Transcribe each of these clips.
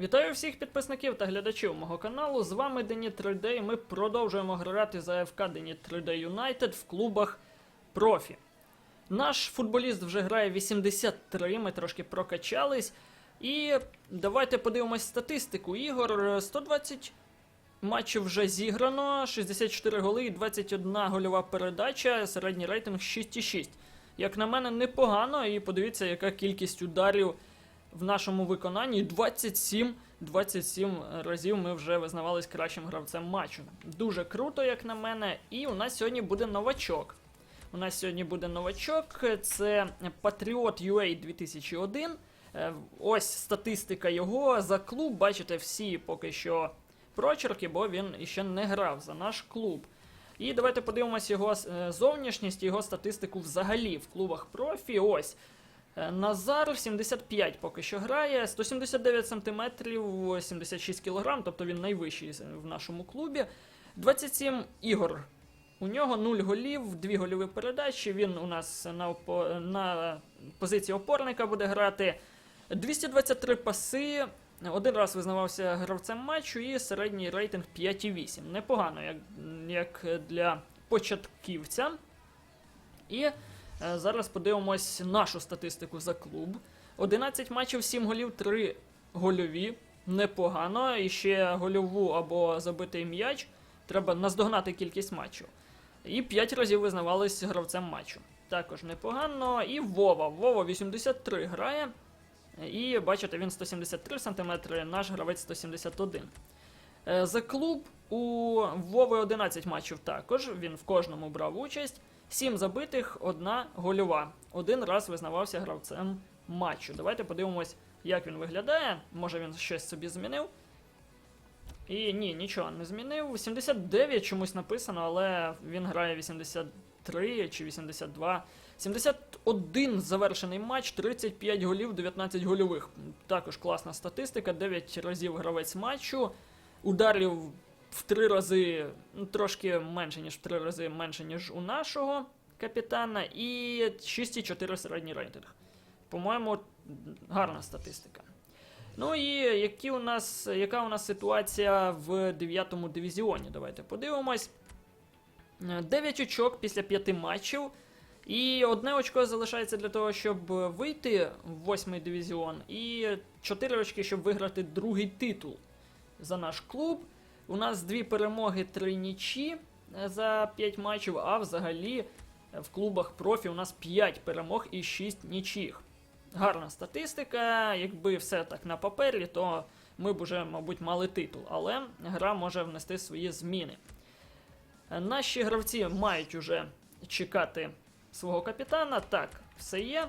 Вітаю всіх підписників та глядачів мого каналу. З вами Дені 3D і ми продовжуємо грати за АФК Дені 3D United в клубах профі. Наш футболіст вже грає 83, ми трошки прокачались. І давайте подивимось статистику ігор. 120 матчів вже зіграно, 64 голи і 21 гольова передача, середній рейтинг 6,6. Як на мене, непогано, і подивіться, яка кількість ударів в нашому виконанні 27, 27 разів ми вже визнавались кращим гравцем матчу. Дуже круто, як на мене. І у нас сьогодні буде новачок. У нас сьогодні буде новачок, це Patriot UA 2001. Е, Ось статистика його за клуб. Бачите, всі поки що прочерки, бо він іще не грав за наш клуб. І давайте подивимось його е, зовнішність, його статистику взагалі в клубах профі. Ось. Е, Назар 75 поки що грає, 179 см, 76 кг, тобто він найвищий в нашому клубі. 27 ігор. У нього 0 голів, 2 гольові передачі. Він у нас на, опо- на позиції опорника буде грати. 223 паси. Один раз визнавався гравцем матчу і середній рейтинг 5,8. Непогано, як, як для початківця. І зараз подивимось нашу статистику за клуб. 11 матчів, 7 голів, 3 гольові. Непогано. І ще гольову або забитий м'яч. Треба наздогнати кількість матчів. І 5 разів визнавались гравцем матчу. Також непогано. І Вова. Вова 83 грає. І бачите, він 173 см, наш гравець 171. Е, За клуб у Вови 11 матчів також. Він в кожному брав участь. 7 забитих, одна гольова. Один раз визнавався гравцем матчу. Давайте подивимось, як він виглядає. Може він щось собі змінив. І ні, нічого не змінив. 79 чомусь написано, але він грає 83 чи 82. 71 завершений матч, 35 голів, 19 гольових. Також класна статистика. 9 разів гравець матчу. Ударів в 3 рази, ну, трошки менше, ніж в 3 рази менше, ніж у нашого капітана. І 6,4 середній рейтинг. По-моєму, гарна статистика. Ну і які у нас, яка у нас ситуація в 9 дивізіоні? Давайте подивимось. 9 очок після 5 матчів. І одне очко залишається для того, щоб вийти в 8 дивізіон, і 4 очки, щоб виграти другий титул за наш клуб. У нас дві перемоги, три нічі е, за 5 матчів, а взагалі е, в клубах профі у нас 5 перемог і 6 нічих. Гарна статистика. Якби все так на папері, то ми б уже, мабуть, мали титул, але гра може внести свої зміни. Е, Наші гравці мають уже чекати свого капітана. Так, все є.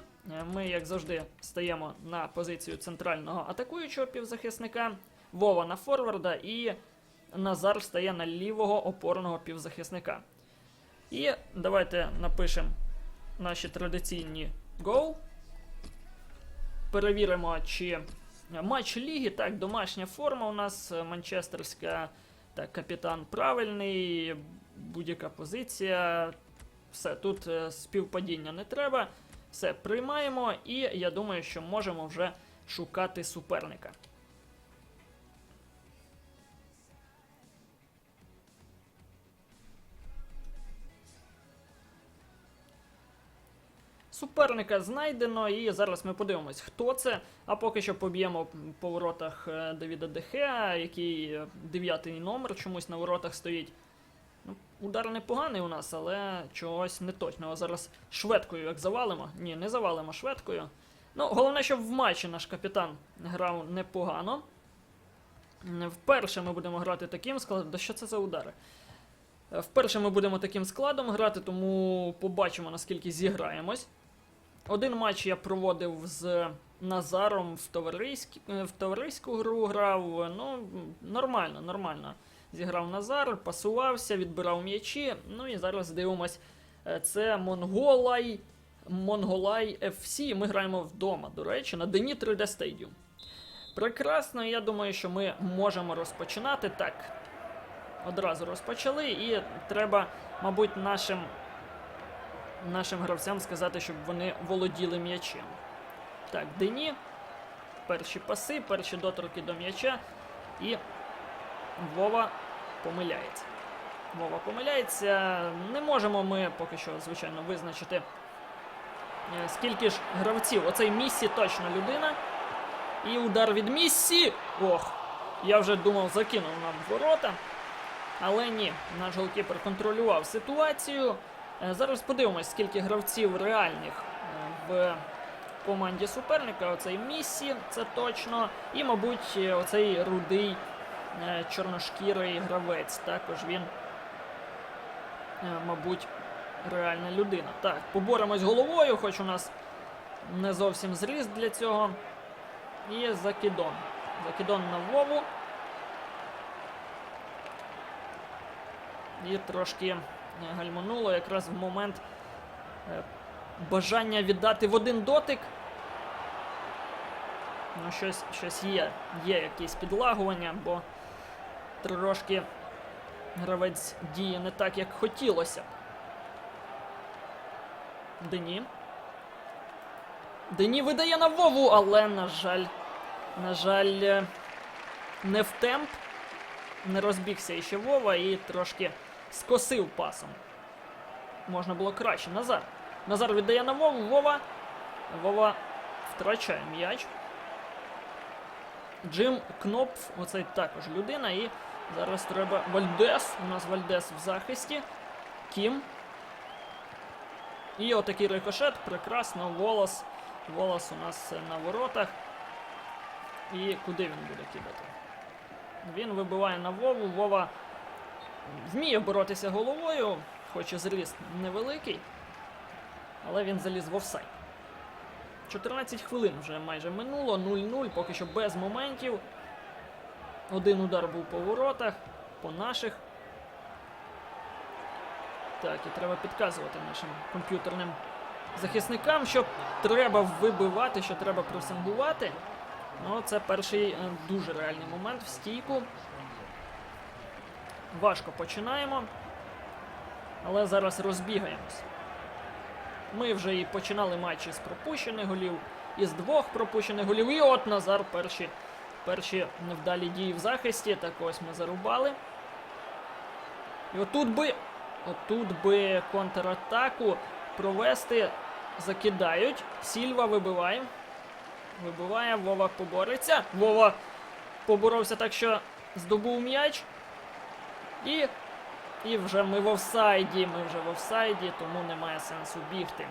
Ми, як завжди, стаємо на позицію центрального атакуючого півзахисника, Вова на форварда і Назар стає на лівого опорного півзахисника. І давайте напишемо наші традиційні гол. Перевіримо, чи матч ліги, так, домашня форма у нас е, манчестерська. Так, капітан правильний, будь-яка позиція. Все, тут е, співпадіння не треба. Все, приймаємо, і я думаю, що можемо вже шукати суперника. Суперника знайдено, і зараз ми подивимось, хто це. А поки що поб'ємо по воротах е, Давіда Дехеа, який е, дев'ятий номер чомусь на воротах стоїть. Ну, удар непоганий у нас, але чогось не точного. Зараз шведкою як завалимо. Ні, не завалимо шведкою. Ну, головне, щоб в матчі наш капітан грав непогано. Вперше ми будемо грати таким складом. Да що це за удари? Е, Вперше ми будемо таким складом грати, тому побачимо, наскільки зіграємось. Один матч я проводив з Назаром в, товариськ... е, в товариську гру грав. Ну, нормально, нормально. Зіграв Назар, пасувався, відбирав м'ячі. Ну і зараз дивимось. Е, Це Монголай. Монголай FC. Ми граємо вдома, до речі, на Дені 3D Stadium. Прекрасно, я думаю, що ми можемо розпочинати так. Одразу розпочали, і треба, мабуть, нашим, нашим гравцям сказати, щоб вони володіли м'ячем. Так, Дені. перші паси, перші доторки до м'яча. І Вова помиляється. Вова помиляється. Не можемо ми поки що, звичайно, визначити, е, скільки ж гравців. Оцей Міссі точно людина. І удар від Міссі. Ох, я вже думав, закинув нам ворота. Але ні, наш голкіпер контролював ситуацію. Е, Зараз подивимось, скільки гравців реальних е, в команді суперника. Оцей Міссі, це точно. І, мабуть, е, оцей рудий чорношкірий гравець. Також він, мабуть, реальна людина. Так, поборемось головою, хоч у нас не зовсім зріст для цього. І закидон. Закидон на Вову. І трошки гальмануло якраз в момент е, бажання віддати в один дотик. Ну, щось, щось є. Є якісь підлагування, бо трошки гравець діє не так, як хотілося. Дені. Дені видає на Вову, але, на жаль, на жаль, е, не в темп. Не розбігся іще Вова і трошки скосив пасом. Можна було краще. Назар. Назар віддає на Вову. Вова. Вова втрачає м'яч. Джим Кнопф, оцей також людина. І зараз треба Вальдес. У нас Вальдес в захисті. Кім. І отакий рикошет. Прекрасно. Волос. Волос у нас на воротах. І куди він буде кидати? Він вибиває на Вову. Вова вміє боротися головою, хоч і зріст невеликий. Але він заліз в офсайд. 14 хвилин вже майже минуло, 0-0, поки що без моментів. Один удар був по воротах, по наших. Так, і треба підказувати нашим комп'ютерним захисникам, що треба вибивати, що треба пресингувати. Ну, це перший е, дуже реальний момент в стійку. Важко починаємо. Але зараз розбігаємось. Ми вже і починали матчі з пропущених голів, і з двох пропущених голів. І от Назар перші, перші невдалі дії в захисті. Так ось ми зарубали. І отут би, отут би контратаку провести закидають. Сільва вибиває. Вибиває, Вова побореться. Вова поборовся так, що здобув м'яч. І, і вже ми в офсайді. Ми вже в офсайді, тому немає сенсу бігти.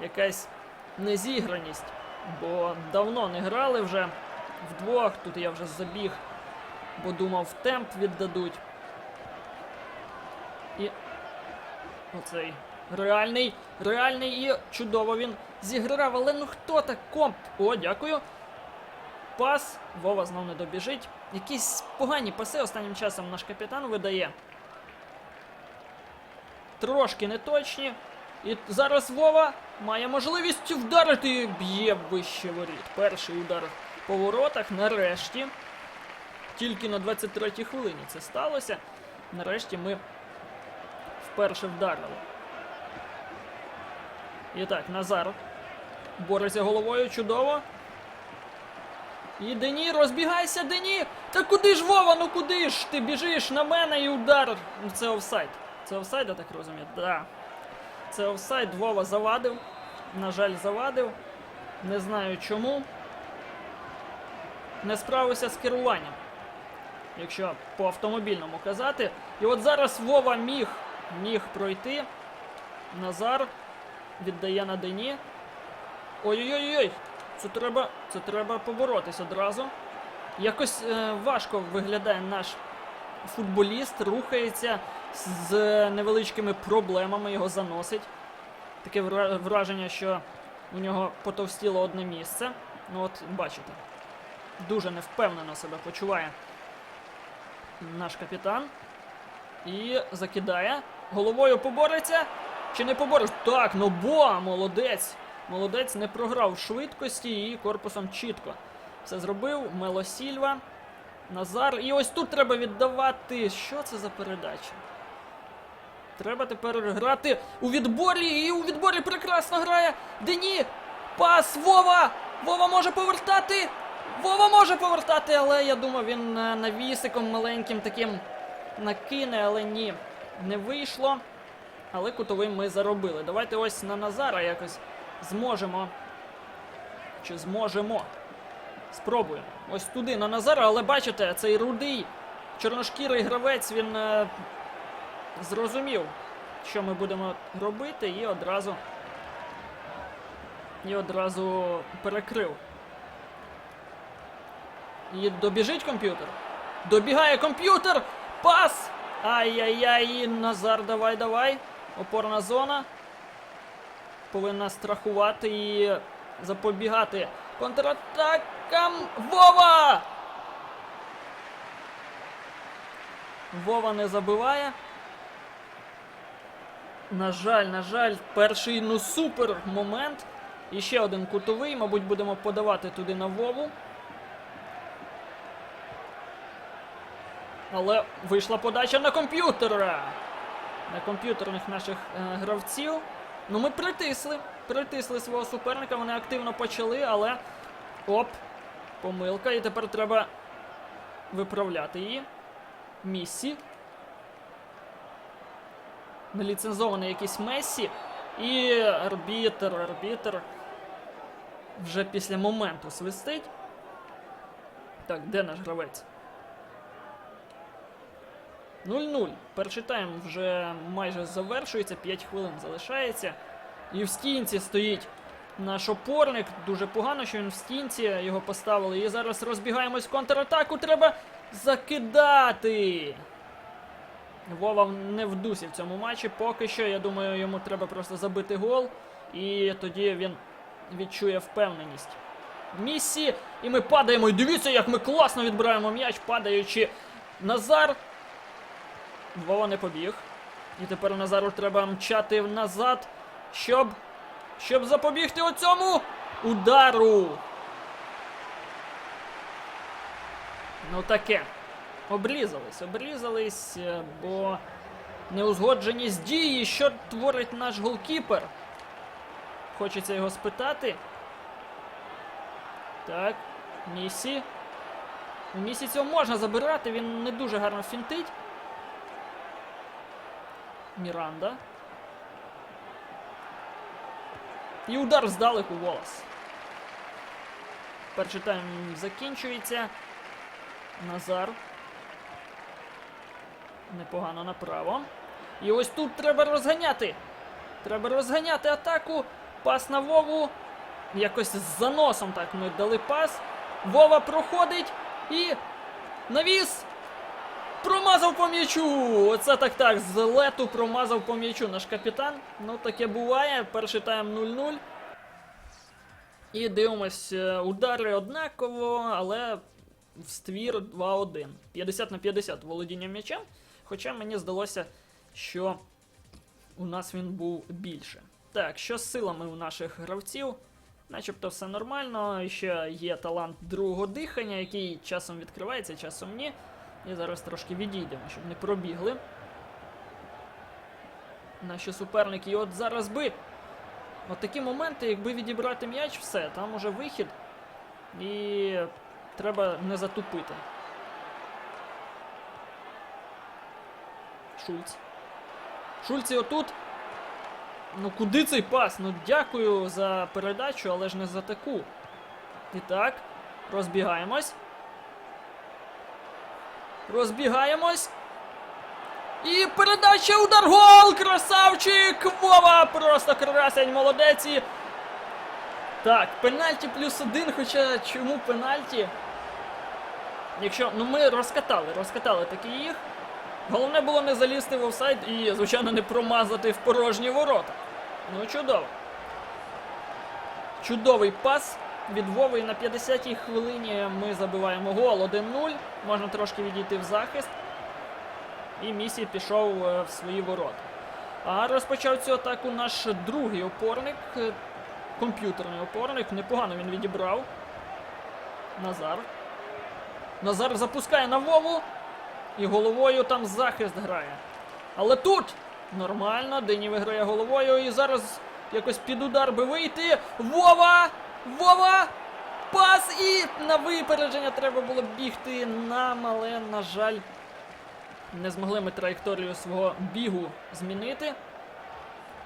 Якась незіграність. Бо давно не грали вже вдвох. Тут я вже забіг, бо думав, темп віддадуть. І оцей реальний, реальний і чудово він зіграв. Але ну хто так комп? О, дякую. Пас. Вова знов не добіжить. Якісь погані паси останнім часом наш капітан видає. Трошки неточні. І зараз Вова має можливість вдарити б'є вище воріт. Перший удар по воротах. Нарешті. Тільки на 23-й хвилині це сталося. Нарешті ми вперше вдарили. І так, Назар бореться головою чудово. І Дені, розбігайся, Дені! Та куди ж Вова, ну куди ж? Ти біжиш на мене і удар. Ну, Це офсайд. Це офсайд, я так розумію? Да. Це офсайд, Вова завадив. На жаль, завадив. Не знаю чому. Не справився з керуванням. Якщо по автомобільному казати. І от зараз Вова міг, міг пройти. Назар віддає на Дені. Ой-ой-ой! Це треба, це треба поборотись одразу. Якось е, важко виглядає наш футболіст, рухається з невеличкими проблемами, його заносить. Таке враження, що у нього потовстіло одне місце. Ну от, бачите, дуже невпевнено себе почуває наш капітан. І закидає. Головою побореться. Чи не побореш? Так, ну бо, молодець. Молодець не програв швидкості і корпусом чітко. Все зробив. Мело Сільва. Назар. І ось тут треба віддавати. Що це за передача? Треба тепер грати у відборі. І у відборі прекрасно грає. Дені! Пас! Вова! Вова може повертати! Вова може повертати, але я думав, він е, навісиком маленьким таким накине, але ні, не вийшло. Але кутовий ми заробили. Давайте ось на Назара якось зможемо. Чи зможемо? Спробуємо. Ось туди на Назара, але бачите, цей рудий чорношкірий гравець, він е, зрозумів, що ми будемо робити, і одразу. І одразу перекрив. І добіжить комп'ютер. Добігає комп'ютер! Пас! Ай-яй-яй, Назар, давай, давай. Опорна зона. Повинна страхувати і запобігати контратакам. Вова! Вова не забиває. На жаль, на жаль, перший ну супер момент. І ще один кутовий, мабуть, будемо подавати туди на Вову. Але вийшла подача на комп'ютера. На комп'ютерних наших е, гравців. Ну ми притисли. Притисли свого суперника, вони активно почали, але. Оп! Помилка. І тепер треба виправляти її. Міссі. Неліцензований якийсь Мессі. І арбітер, арбітер. Вже після моменту свистить. Так, де наш гравець? 0-0. Перший тайм вже майже завершується, 5 хвилин залишається. І в стінці стоїть наш опорник. Дуже погано, що він в стінці його поставили. І зараз розбігаємось в контратаку. Треба закидати. Вова не в дусі в цьому матчі. Поки що, я думаю, йому треба просто забити гол. І тоді він відчує впевненість. Місі, і ми падаємо. І дивіться, як ми класно відбираємо м'яч, падаючи Назар. Вова не побіг. І тепер Назару треба мчати назад, щоб. Щоб запобігти оцьому удару. Ну таке. Обрізались, обрізались, е, бо неузгодженість дії, що творить наш голкіпер. Хочеться його спитати. Так, Місі. У Місі цього можна забирати, він не дуже гарно фінтить. Міранда. І удар здалеку волос. Перший тайм закінчується. Назар. Непогано направо. І ось тут треба розганяти. Треба розганяти атаку. Пас на Вову. Якось з заносом так ми дали пас. Вова проходить і. Навіс! Промазав по м'ячу! Оце так так. З лету промазав по м'ячу наш капітан. Ну, таке буває. Перший тайм 0-0. І дивимось, е, удари однаково, але в ствір 2-1. 50 на 50 володіння м'ячем. Хоча мені здалося, що у нас він був більше. Так, що з силами у наших гравців? Начебто все нормально. Ще є талант другого дихання, який часом відкривається, часом ні. І зараз трошки відійдемо, щоб не пробігли. Наші суперники. І от зараз би. От такі моменти, якби відібрати м'яч, все, там уже вихід. І треба не затупити. Шульц. Шульц і отут. Ну куди цей пас? Ну дякую за передачу, але ж не за таку. І так, розбігаємось. Розбігаємось. І передача удар гол! Красавчик! Вова! Просто красень, молодець! Так, пенальті плюс один, хоча чому пенальті? Якщо. Ну ми розкатали, розкатали таки їх. Головне було не залізти в офсайд і, звичайно, не промазати в порожні ворота. Ну, чудово. Чудовий пас від Вови. І на 50-й хвилині ми забиваємо гол 1-0. Можна трошки відійти в захист. І місій пішов е, в свої ворота. А розпочав цю атаку наш другий опорник. е, Комп'ютерний опорник. Непогано він відібрав. Назар. Назар запускає на Вову. І головою там захист грає. Але тут нормально, Дині виграє головою. І зараз якось під удар би вийти. Вова! Вова! і на випередження треба було бігти нам, але, на жаль, не змогли ми траєкторію свого бігу змінити.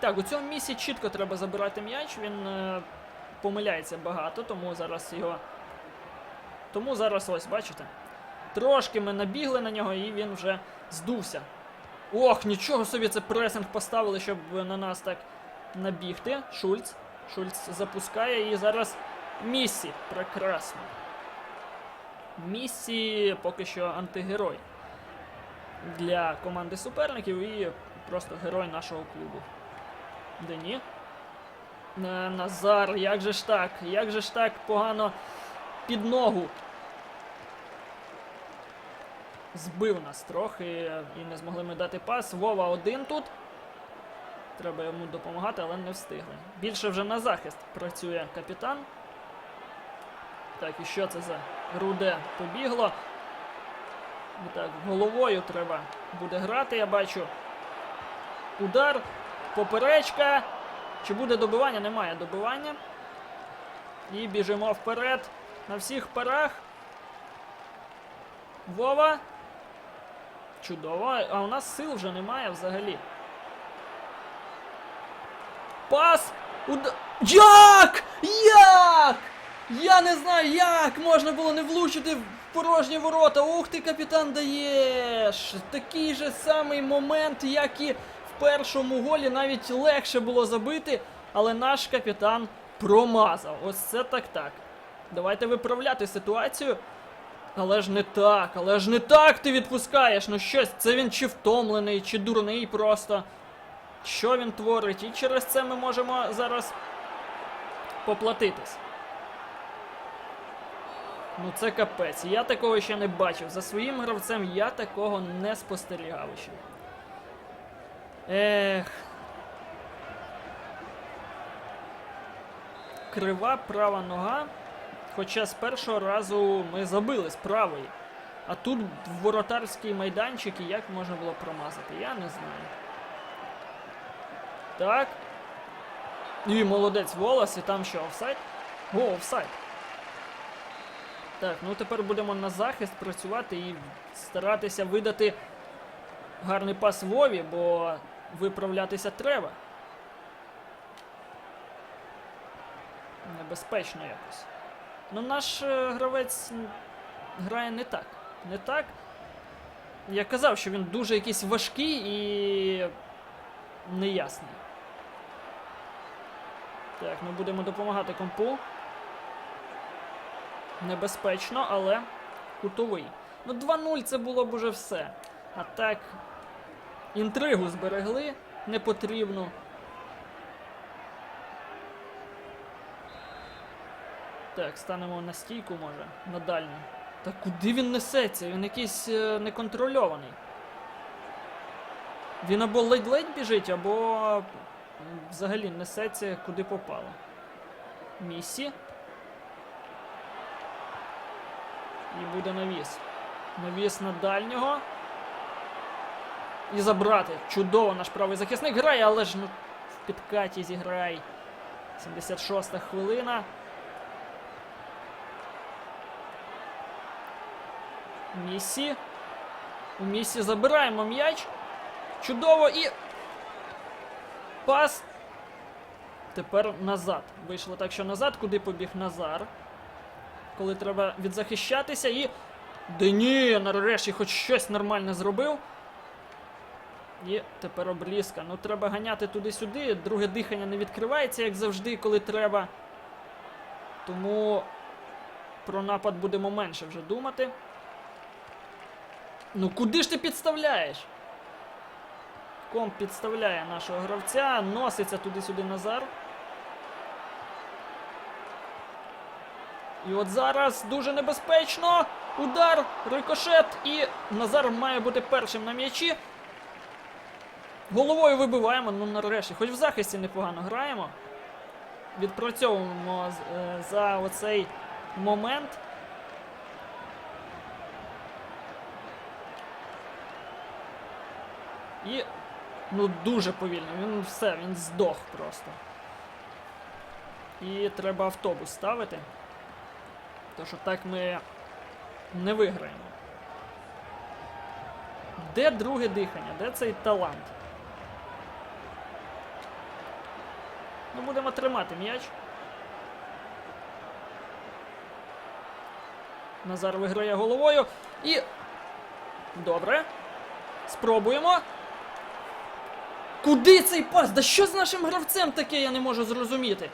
Так, у цьому місці чітко треба забирати м'яч. Він е, помиляється багато, тому зараз його. Тому зараз ось, бачите? Трошки ми набігли на нього, і він вже здувся. Ох, нічого собі це пресинг поставили, щоб на нас так набігти. Шульц. Шульц запускає і зараз Міссі. Прекрасно. Міссі поки що антигерой для команди суперників і просто герой нашого клубу. Дені. Е, Назар, як же ж так? Як же ж так погано під ногу? Збив нас трохи і не змогли ми дати пас. Вова один тут. Треба йому допомагати, але не встигли. Більше вже на захист працює капітан. Так, і що це за руде побігло? І Так, головою треба буде грати, я бачу. Удар, поперечка. Чи буде добивання? Немає добивання. І біжимо вперед. На всіх парах. Вова. Чудово. А у нас сил вже немає взагалі. Пас! Уда... Як? Як? Я не знаю, як можна було не влучити в порожні ворота. Ух ти, капітан даєш! Такий же самий момент, як і в першому голі, навіть легше було забити, але наш капітан промазав. Ось це так так. Давайте виправляти ситуацію. Але ж не так, але ж не так ти відпускаєш. Ну щось, це він чи втомлений, чи дурний просто. Що він творить? І через це ми можемо зараз поплатитись. Ну це капець. Я такого ще не бачив. За своїм гравцем я такого не спостерігав ще. Ех. Крива права нога. Хоча з першого разу ми забили з правої. А тут воротарський майданчик і як можна було промазати, я не знаю. Так. І молодець волос, і там що, офсайд? О, офсайд. Так, ну тепер будемо на захист працювати і старатися видати гарний пас Вові, бо виправлятися треба. Небезпечно якось. Ну наш е, гравець грає не так. Не так. Я казав, що він дуже якийсь важкий і неясний. Так, ми будемо допомагати компу. Небезпечно, але кутовий. Ну, 2-0 це було б уже все. А так, інтригу зберегли непотрібну. Так, станемо на стійку, може, на дальню. Та куди він несеться? Він якийсь е, неконтрольований. Він або ледь-ледь біжить, або взагалі несеться куди попало. Місі. І буде навіс. Навіс на дальнього. І забрати. Чудово наш правий захисник грає, але ж ну, в підкаті зіграй. 76 хвилина. Місі. У місі забираємо м'яч. Чудово і. Пас. Тепер назад. Вийшло так, що назад, куди побіг Назар. Коли треба відзахищатися і. Дені, нарешті хоч щось нормальне зробив. І тепер обрізка. Ну треба ганяти туди-сюди. Друге дихання не відкривається, як завжди, коли треба. Тому про напад будемо менше вже думати. Ну куди ж ти підставляєш? Комп підставляє нашого гравця, носиться туди-сюди Назар. І от зараз дуже небезпечно. Удар, рикошет, і Назар має бути першим на м'ячі. Головою вибиваємо, ну нарешті, хоч в захисті непогано граємо. Відпрацьовуємо е, за оцей момент. І ну дуже повільно. Він все, він здох просто. І треба автобус ставити. Тому що так ми не виграємо. Де друге дихання? Де цей талант? Ну, будемо тримати м'яч. Назар виграє головою. І. Добре. Спробуємо. Куди цей пас? Да що з нашим гравцем таке, я не можу зрозуміти.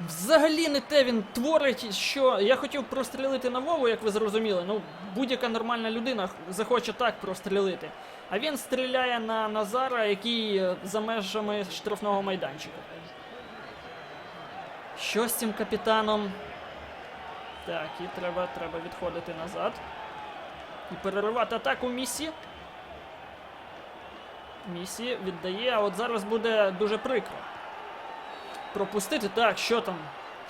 Взагалі не те він творить, що я хотів прострілити на Вову, як ви зрозуміли. Ну, будь-яка нормальна людина захоче так прострілити. А він стріляє на Назара, який е, за межами штрафного майданчика. Що з цим капітаном? Так, і треба, треба відходити назад. І переривати атаку Місі. Місі віддає, а от зараз буде дуже прикро. Пропустити. Так, що там?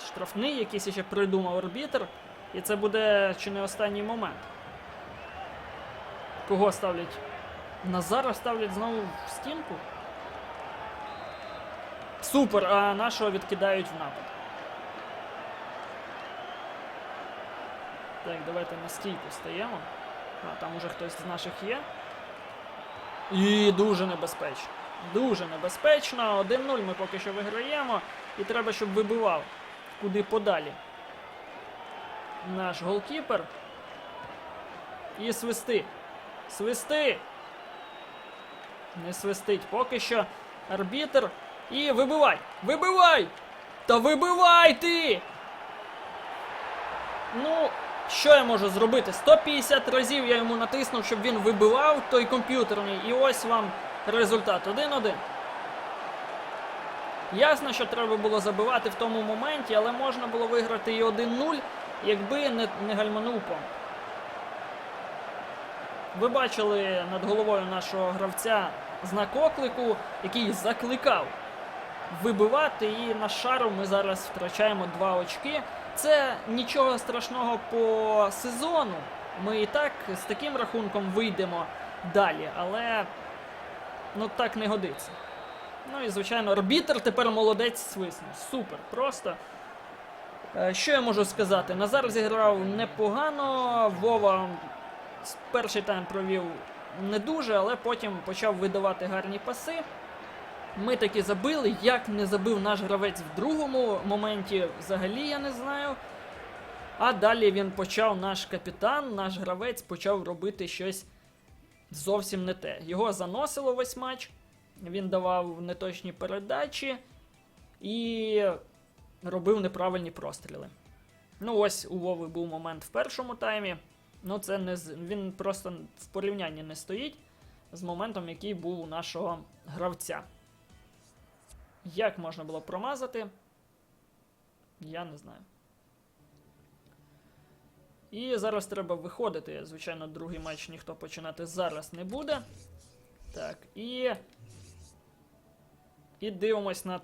Штрафний якийсь ще придумав арбітр. І це буде чи не останній момент. Кого ставлять? Назара ставлять знову в стінку. Супер! А нашого відкидають в напад. Так, давайте на стійку стаємо. А, там уже хтось з наших є. І дуже небезпечно. Дуже небезпечно. 1-0 ми поки що виграємо. І треба, щоб вибивав куди подалі. Наш голкіпер. І свисти. Свисти! Не свистить. Поки що арбітр. І вибивай! Вибивай! Та вибивай ти! Ну, що я можу зробити? 150 разів я йому натиснув, щоб він вибивав той комп'ютерний. І ось вам результат. 1-1. Ясно, що треба було забивати в тому моменті, але можна було виграти і 1-0, якби не, не гальманув помп. Ви бачили над головою нашого гравця знак оклику, який закликав вибивати, і на шару ми зараз втрачаємо 2 очки. Це нічого страшного по сезону. Ми і так з таким рахунком вийдемо далі, але ну так не годиться. Ну і звичайно, арбітр тепер молодець свиснув. Супер, просто. Е, Що я можу сказати? Назар зіграв непогано. Вова перший тайм провів не дуже, але потім почав видавати гарні паси. Ми таки забили. Як не забив наш гравець в другому моменті, взагалі я не знаю. А далі він почав, наш капітан, наш гравець почав робити щось зовсім не те. Його заносило весь матч, він давав неточні передачі і робив неправильні простріли. Ну, ось у Вови був момент в першому таймі. Ну, це не він просто в порівнянні не стоїть з моментом, який був у нашого гравця. Як можна було промазати? Я не знаю. І зараз треба виходити. Звичайно, другий матч ніхто починати зараз не буде. Так, і. І дивимось на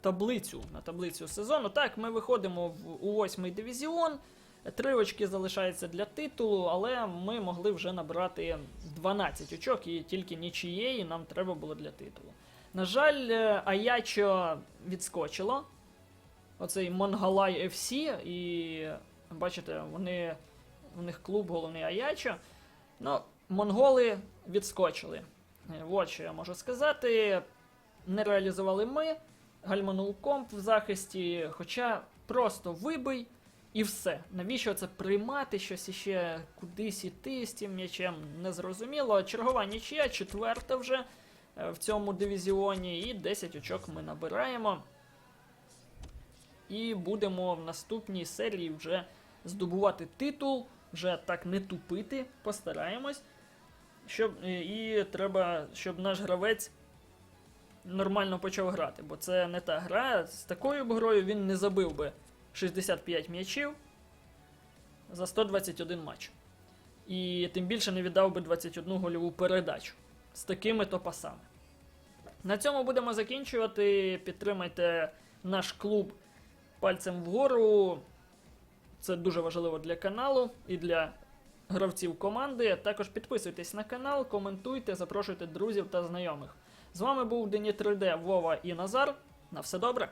таблицю. На таблицю сезону. Так, ми виходимо в, у восьмий дивізіон. Три очки залишається для титулу, але ми могли вже набрати 12 очок і тільки нічиєї нам треба було для титулу. На жаль, е, Аячо відскочило. Оцей Монгалай FC, і бачите, вони, у них клуб головний Аячо. Ну, монголи відскочили. Е, От що я можу сказати. Не реалізували ми, гальманув комп в захисті, хоча просто вибий і все. Навіщо це приймати щось іще кудись іти з цим м'ячем? Незрозуміло. Чергова нічия, четверта вже в цьому дивізіоні, і 10 очок ми набираємо. І будемо в наступній серії вже здобувати титул, вже так не тупити, постараємось. Щоб, е, і треба, щоб наш гравець нормально почав грати, бо це не та гра. З такою б грою він не забив би 65 м'ячів за 121 матч. І тим більше не віддав би 21 гольову передачу з такими то пасами. На цьому будемо закінчувати. Підтримайте наш клуб пальцем вгору. Це дуже важливо для каналу і для гравців команди. Також підписуйтесь на канал, коментуйте, запрошуйте друзів та знайомих. З вами був Дені 3D, Вова і Назар. На все добре!